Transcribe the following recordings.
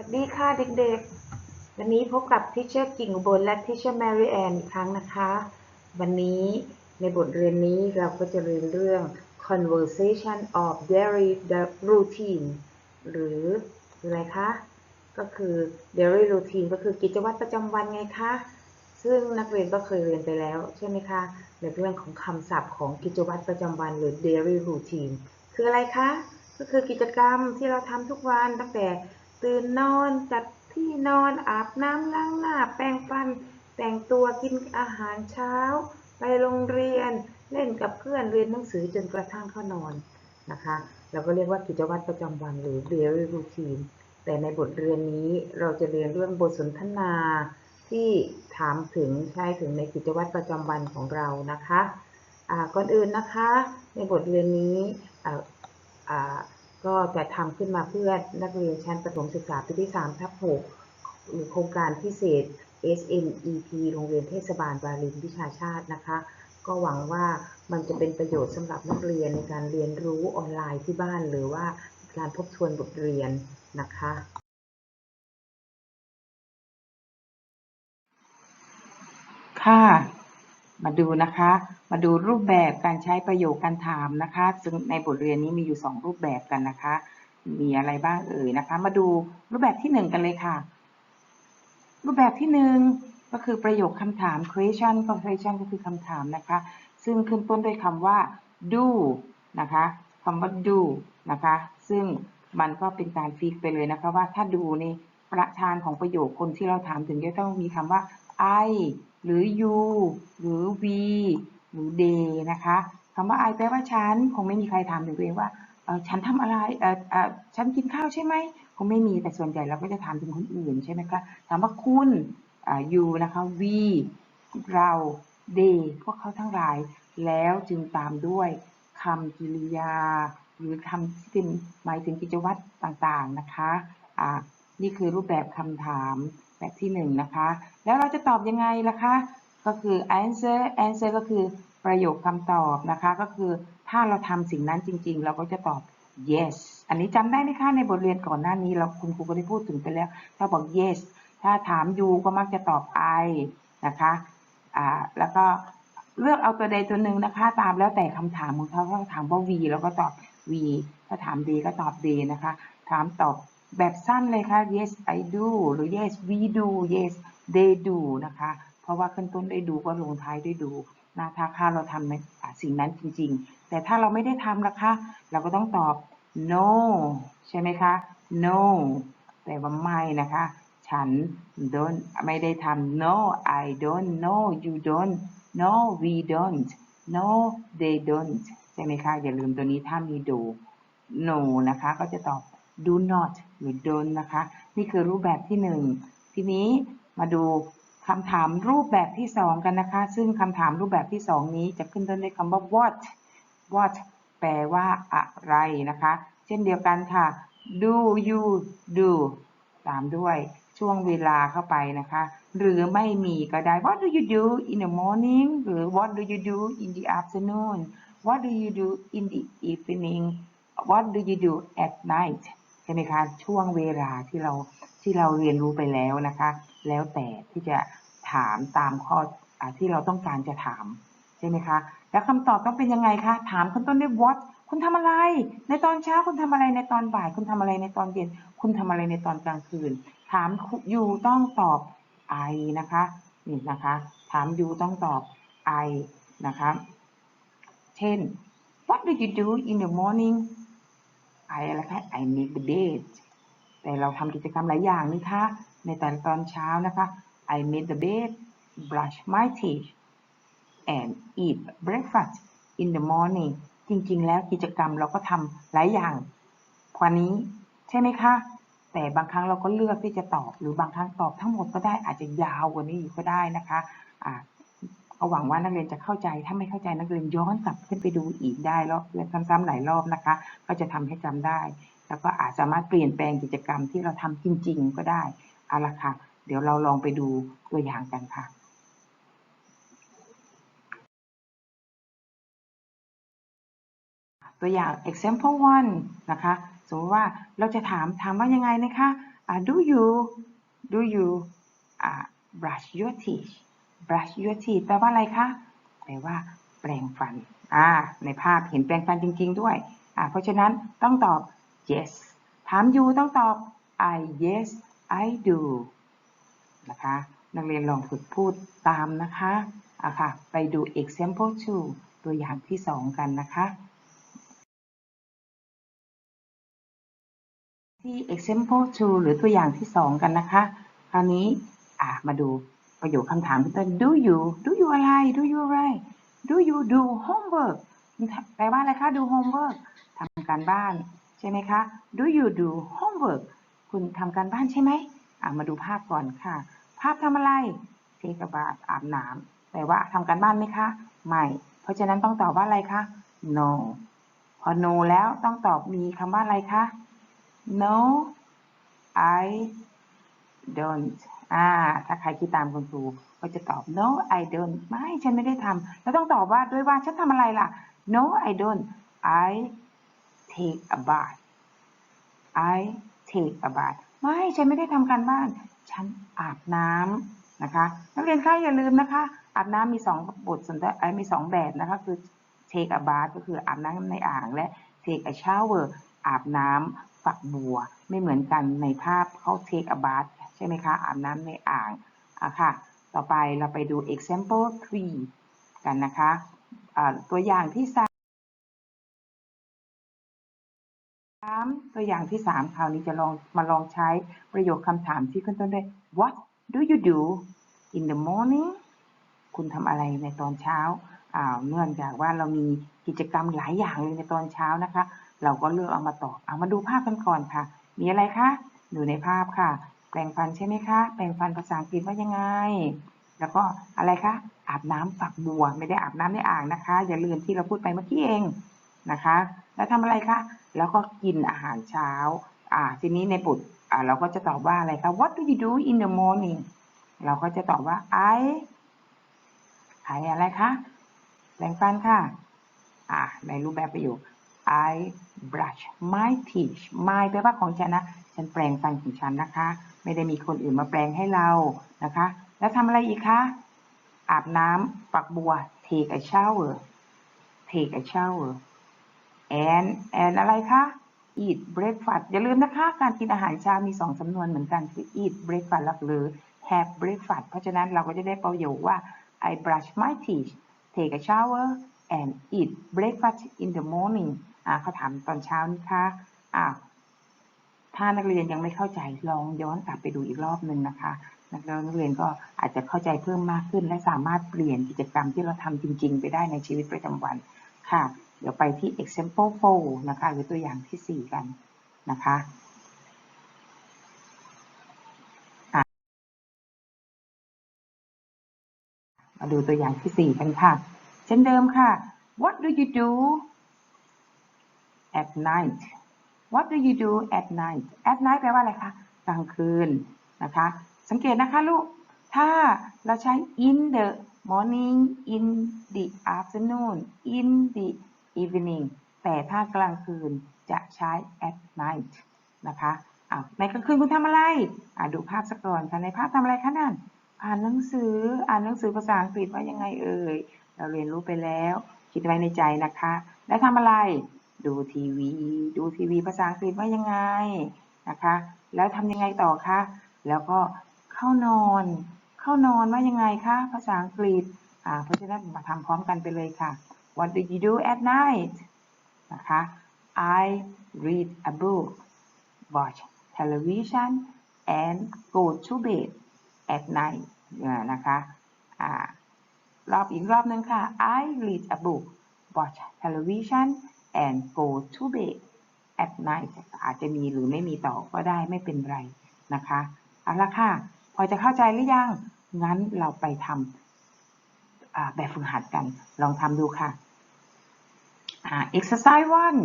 วัสดีค่ะเด็กๆ วันนี้พบกับทิเชอร์กิ่งบลและทิเชอร์แมรี่แอนอีกครั้งนะคะ วันนี้ในบทเรียนนี้เราก็จะเรียนเรื่อง conversation of daily routine หรืออะไรคะ ก็คือ daily routine ก็คือกิจวัตรประจำวันไงคะ ซึ่งนักเรียนก็เคยเรียนไปแล้วใช่ไหมคะ ในเรื่องของคำศัพท์ของกิจวัตรประจำวันหรือ daily routine คืออะไรคะ ก็คือกิจกรรมที่เราทำทุกวันตั้งแต่ ตื่นนอนจัดที่นอนอาบน้ำล้างหน้า แปรงฟัน แต่งตัวกินอาหารเช้า ไปโรงเรียนเล่นกับเพื่อนเรียนหนังสือจนกระทั่งเข้านอนนะคะ เราก็เรียกว่ากิจวัตรประจำวันหรือ daily routine แต่ในบทเรียนนี้เราจะเรียนเรื่องบทสนทนาที่ถามถึงใช้ถึงในกิจวัตรประจำวันของเรานะคะอ่าก่อนอื่นนะคะ ในบทเรียนนี้อ่าอ่า ก็จะทำขึ้นมาเพื่อนักเรียนชั้นประถมศึกษาปีที่3ทับ6หรือโครงการพิเศษ SNEP โรงเรียนเทศบาลบาลินวิชาชาตินะคะ ก็หวังว่ามันจะเป็นประโยชน์สำหรับนักเรียนในการเรียนรู้ออนไลน์ที่บ้าน หรือว่าการทบทวนบทเรียนนะคะค่ะ มาดูนะคะ มาดูรูปแบบการใช้ประโยคการถามนะคะ ซึ่งในบทเรียนนี้มีอยู่ 2 รูปแบบกันนะคะ มีอะไรบ้างเอ่ยนะคะ มาดูรูปแบบที่ 1 กันเลยค่ะ รูปแบบที่ 1 ก็คือประโยคคำถาม question ก็ question ก็คือคำถามนะคะ ซึ่งขึ้นต้นด้วยคำว่า do นะคะคำว่า do นะคะ ซึ่งมันก็เป็นการฟิกไปเลยนะคะว่าถ้าดูในประธานของประโยคคนที่เราถามถึงจะต้องมีคำว่า I หรือ you หรือ we หรือ they นะคะคำว่า I แปลว่าฉัน คงไม่มีใครถามถึงตัวเองว่าฉันทำอะไรฉันกินข้าวใช่ไหมคงไม่มีแต่ส่วนใหญ่เราก็จะถามถึงคนอื่นใช่ไหมคะถามว่าคุณอ่า you นะคะ we เรา they พวกเขาทั้งหลาย แล้วจึงตามด้วยคำกริยา หรือคำที่เป็นหมายถึงกิจวัตรต่างๆนะคะอ่านี่คือรูปแบบคำถาม แบบที่หนึ่งนะคะ แล้วเราจะตอบยังไงล่ะคะ ก็คือ answer answer ก็คือประโยคคำตอบนะคะ ก็คือถ้าเราทำสิ่งนั้นจริง ๆ เราก็จะตอบ yes อันนี้จำได้ไหมคะในบทเรียนก่อนหน้านี้ เราคุณครูก็ได้พูดถึงไปแล้ว ถ้าบอก yes ถ้าถาม you ก็มักจะตอบ I นะคะอ่าแล้วก็เลือกเอาตัวใดตัวหนึ่งนะคะ ตามแล้วแต่คำถามของเขาถ้าถามว่า we เราก็ตอบ we ถ้าถาม they ก็ตอบ they นะคะ ถามตอบ แบบสั้นเลยค่ะ yes I do หรือ yes we do yes they do นะคะ เพราะว่าขึ้นต้นด้วยดูก็ลงท้ายด้วยดูนะถ้าค่าเราทำสิ่งนั้นจริง ๆ แต่ถ้าเราไม่ได้ทำล่ะคะ เราก็ต้องตอบ no ใช่ไหมคะ no แต่ว่าไม่นะคะ ฉัน don't ไม่ได้ทำ no I don't no you don't no we don't no they don't ใช่ไหมคะ อย่าลืมตัวนี้ถ้ามีดู no นะคะ ก็จะตอบ do not หรือ don't นะคะ นี่คือรูปแบบที่หนึ่งทีนี้มาดูคำถามรูปแบบที่สองกันนะคะ ซึ่งคำถามรูปแบบที่สองนี้จะขึ้นต้นด้วยคำว่า what what แปลว่าอะไรนะคะ เช่นเดียวกันค่ะ do you do ตามด้วยช่วงเวลาเข้าไปนะคะ หรือไม่มีก็ได้ what do you do in the morning หรือ what do you do in the afternoon what do you do in the evening what do you do at night ช่ไหมคะช่วงเวลาที่เราที่เราเรียนรู้ไปแล้วนะคะ แล้วแต่ที่จะถามตามข้ออที่เราต้องการจะถามใช่ไหมคะ แล้วคำตอบต้องเป็นยังไงคะถามขั้นต้นด้วย what คุณทำอะไร ในตอนเช้าคุณทำอะไรในตอนบ่าย คุณทำอะไรในตอนเย็น คุณทำอะไรในตอนกลางคืน ถามอยู่ต้องตอบ I นะคะนี่นะคะ ถามอยู่ต้องตอบ I นะคะ เช่น what do you do in the morning I อะไรคะ I make the bed แต่เราทำกิจกรรมหลายอย่างนี่คะ ในแต่ตอนเช้านะคะ I make the bed brush my teeth and eat breakfast in the morning จริง ๆ แล้วกิจกรรมเราก็ทำหลายอย่างกว่านี้ใช่ไหมคะ แต่บางครั้งเราก็เลือกที่จะตอบ หรือบางครั้งตอบทั้งหมดก็ได้อาจจะยาวกว่านี้อยู่ก็ได้นะคะอ่า ก็หวังว่านักเรียนจะเข้าใจ ถ้าไม่เข้าใจนักเรียนย้อนกลับขึ้นไปดูอีกได้รอบเรียนซ้ำๆหลายรอบนะคะ ก็จะทำให้จำได้ แล้วก็อาจสามารถเปลี่ยนแปลงกิจกรรมที่เราทำจริง ๆ ก็ได้เอาละค่ะ เดี๋ยวเราลองไปดูตัวอย่างกันค่ะตัวอย่าง example one นะคะ สมมติว่าเราจะถามถามว่ายังไงนะคะอ่า do you do you อ่า brush your teeth brush your teeth แปลว่าอะไรคะ แปลว่า แปรงฟัน อ่า ในภาพเห็นแปรงฟันจริง ๆ ด้วย อ่า เพราะฉะนั้นต้องตอบ yes ถาม you ต้องตอบ I yes I do นะคะ นักเรียนลองฝึกพูดตามนะคะอะค่ะ ไปดู example 2 ตัวอย่างที่ 2 กันนะคะ ที่ example 2 หรือตัวอย่างที่ 2 กันนะคะ คราวนี้ อะ มาดู ประโยคคำถามที่ต้น do you do you อะไร do you อะไร do you do homework แปลว่าอะไรคะ do homework ทำการบ้านใช่ไหมคะ do you do homework คุณทำการบ้านใช่ไหมมาดูภาพก่อนค่ะ ภาพทำอะไรเทกบาทอาบน้ำแต่ว่าทำการบ้านไหมคะ ไม่ เพราะฉะนั้นต้องตอบว่าอะไรคะ no พอ no แล้วต้องตอบมีคำว่าอะไรคะ no I don't อ่า ถ้าใครคิดตามคุณครูก็จะตอบ no I don't ไม่ฉันไม่ได้ทำแล้วต้องตอบว่าด้วยว่าฉันทำอะไรล่ะ no I don't I take a bath I take a bath ไม่ฉันไม่ได้ทำการบ้าน ฉันอาบน้ำนะคะ นักเรียนคะอย่าลืมนะคะ อาบน้ำมีสองบทสนทนามีสองแบบนะคะ คือ take a bath ก็คืออาบน้ำในอ่างและ take a shower อาบน้ำฝักบัว ไม่เหมือนกันในภาพเขา take a bath ใช่ไหมคะอาบน้ำในอ่างอะค่ะต่อไปเราไปดู example 3 กันนะคะอ่าตัวอย่างที่สามตัวอย่างที่สามคราวนี้จะลองมาลองใช้ประโยคคำถามที่ขึ้นต้นด้วย what do you do in the morning คุณทำอะไรในตอนเช้าอ่าเนื่องจากว่าเรามีกิจกรรมหลายอย่างเลยในตอนเช้านะคะ เราก็เลือกเอามาตอบเอามาดูภาพกันก่อนค่ะ มีอะไรคะอยู่ในภาพค่ะ แปรงฟันใช่ไหมคะ แปรงฟันภาษาอังกฤษว่ายังไง แล้วก็อะไรคะ อาบน้ำฝักบัว ไม่ได้อาบน้ำในอ่างนะคะ อย่าลืมที่เราพูดไปเมื่อกี้เองนะคะ แล้วทำอะไรคะ แล้วก็กินอาหารเช้า อ่า ทีนี้ในบทอ่าเราก็จะตอบว่าอะไรคะ What do you do in the morning เราก็จะตอบว่า I I อะไรคะแปรงฟันค่ะ อ่า ในรูปแบบประโยค I brush my teeth my แปลว่าของฉันนะ ฉันแปรงฟันของฉันนะคะ ไม่ได้มีคนอื่นมาแปรงให้เรานะคะ แล้วทำอะไรอีกคะอาบน้ำฝักบัว take a shower take a shower and and อะไรคะ eat breakfast อย่าลืมนะคะ การกินอาหารเช้ามีสองสำนวนเหมือนกันคือ eat breakfast หรือ have breakfast เพราะฉะนั้นเราก็จะได้ประโยคว่า I brush my teeth take a shower and eat breakfast in the morning อ่าเขาถามตอนเช้านี่คะอ่า ถ้านักเรียนยังไม่เข้าใจลองย้อนกลับไปดูอีกรอบหนึ่งนะคะนักเรียนนักเรียนก็อาจจะเข้าใจเพิ่มมากขึ้น และสามารถเปลี่ยนกิจกรรมที่เราทำจริง ๆ ไปได้ในชีวิตประจำวันค่ะ เดี๋ยวไปที่ example 4นะคะหรือตัวอย่างที่ 4 กันนะคะอะมาดูตัวอย่างที่ 4 กันค่ะ เช่นเดิมค่ะ what do you do at night what do you do at night at night แปลว่าอะไรคะกลางคืนนะคะ สังเกตนะคะลูก ถ้าเราใช้ in the morning in the afternoon in the evening แต่ถ้ากลางคืนจะใช้ at night นะคะอะในกลางคืนคุณทำอะไรอะดูภาพสักก่อนค่ะ ในภาพทำอะไรคะนั่น อ่านหนังสือ อ่านหนังสือภาษาอังกฤษว่ายังไงเอ่ย เราเรียนรู้ไปแล้ว คิดไว้ในใจนะคะ แล้วทำอะไร ดูทีวี ดูทีวีภาษาอังกฤษว่ายังไงนะคะ แล้วทำยังไงต่อคะ แล้วก็เข้านอน เข้านอนว่ายังไงคะ ภาษาอังกฤษอ่าเพราะฉะนั้นมาทำพร้อมกันไปเลยค่ะ What do you do at night นะคะ I read a book watch television and go to bed at night อ่านะคะอ่ารอบอีกรอบหนึงค่ะ I read a book watch television and go to bed at night อาจจะมีหรือไม่มีต่อก็ได้ไม่เป็นไรนะคะเอาละค่ะ พอจะเข้าใจหรือยัง งั้นเราไปทำแบบฝึกหัดกัน ลองทำดูค่ะอ่า exercise one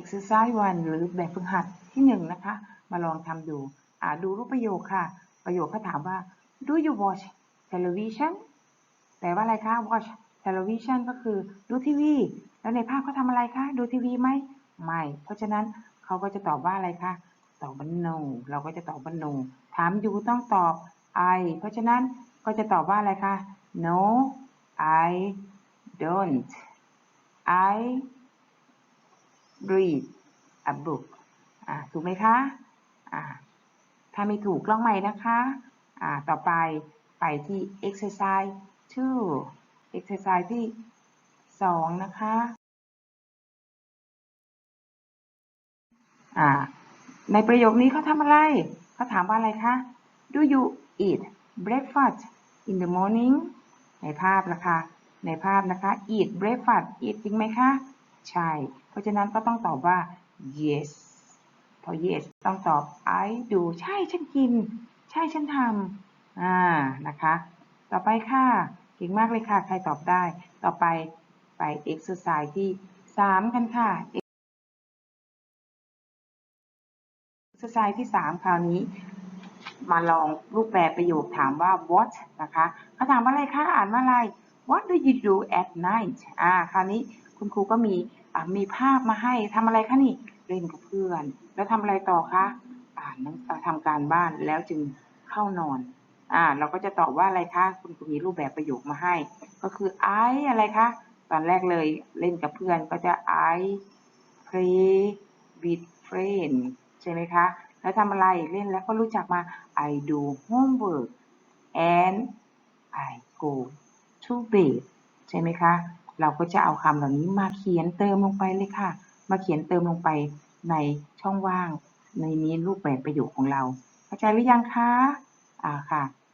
exercise one หรือแบบฝึกหัดที่หนึ่งนะคะ มาลองทำดูอ่าดูรูปประโยคค่ะ ประโยคเขาถามว่า do you watch television แปลว่าอะไรคะ watch television ก็คือดูทีวี แล้วในภาพเขาทำอะไรคะ ดูทีวีไหมไม่ เพราะฉะนั้นเขาก็จะตอบว่าอะไรคะ ตอบว่า no เราก็จะตอบว่า no ถาม you ต้องตอบ I เพราะฉะนั้นก็จะตอบว่าอะไรคะ no I don't I read a book อ่าถูกไหมคะอ่าถ้าไม่ถูกลองใหม่นะคะอ่าต่อไปไปที่ exercise 2 exercise ที่ 2 นะคะอ่าในประโยคนี้เขาทำอะไร เขาถามว่าอะไรคะ Do you eat breakfast in the morning ในภาพนะคะ ในภาพนะคะ eat breakfast eat จริงไหมคะ ใช่ เพราะฉะนั้นก็ต้องตอบว่า yes พอ yes ต้องตอบ I do ใช่ ฉันกิน ใช่ ฉันทำอ่า นะคะ ต่อไปค่ะ เก่งมากเลยค่ะ ใครตอบได้ ต่อไปไป exercise ที่ 3 กันค่ะ exercise ที่ 3 คราวนี้ มาลองรูปแบบประโยคถามว่า what นะคะเขาถามว่าอะไรคะ อ่านว่าอะไร what do you do at night อ่า คราวนี้คุณครูก็มีมีภาพมาให้ทำอะไรคะนี่ เล่นกับเพื่อน แล้วทำอะไรต่อคะ อ่านทำการบ้านแล้วจึงเข้านอน อ่าเราก็จะตอบว่าอะไรคะคุณครูมีรูปแบบประโยคมาให้ ก็คือ I อะไรคะตอนแรกเลยเล่นกับเพื่อนก็จะ I play with friends ใช่ไหมคะ แล้วทำอะไรเล่นแล้วก็รู้จักมา I do homework and I go to bed ใช่ไหมคะ เราก็จะเอาคำเหล่านี้มาเขียนเติมลงไปเลยค่ะ มาเขียนเติมลงไปในช่องว่าง ในนี้รูปแบบประโยคของเรา เข้าใจหรือยังคะ อ่าค่ะ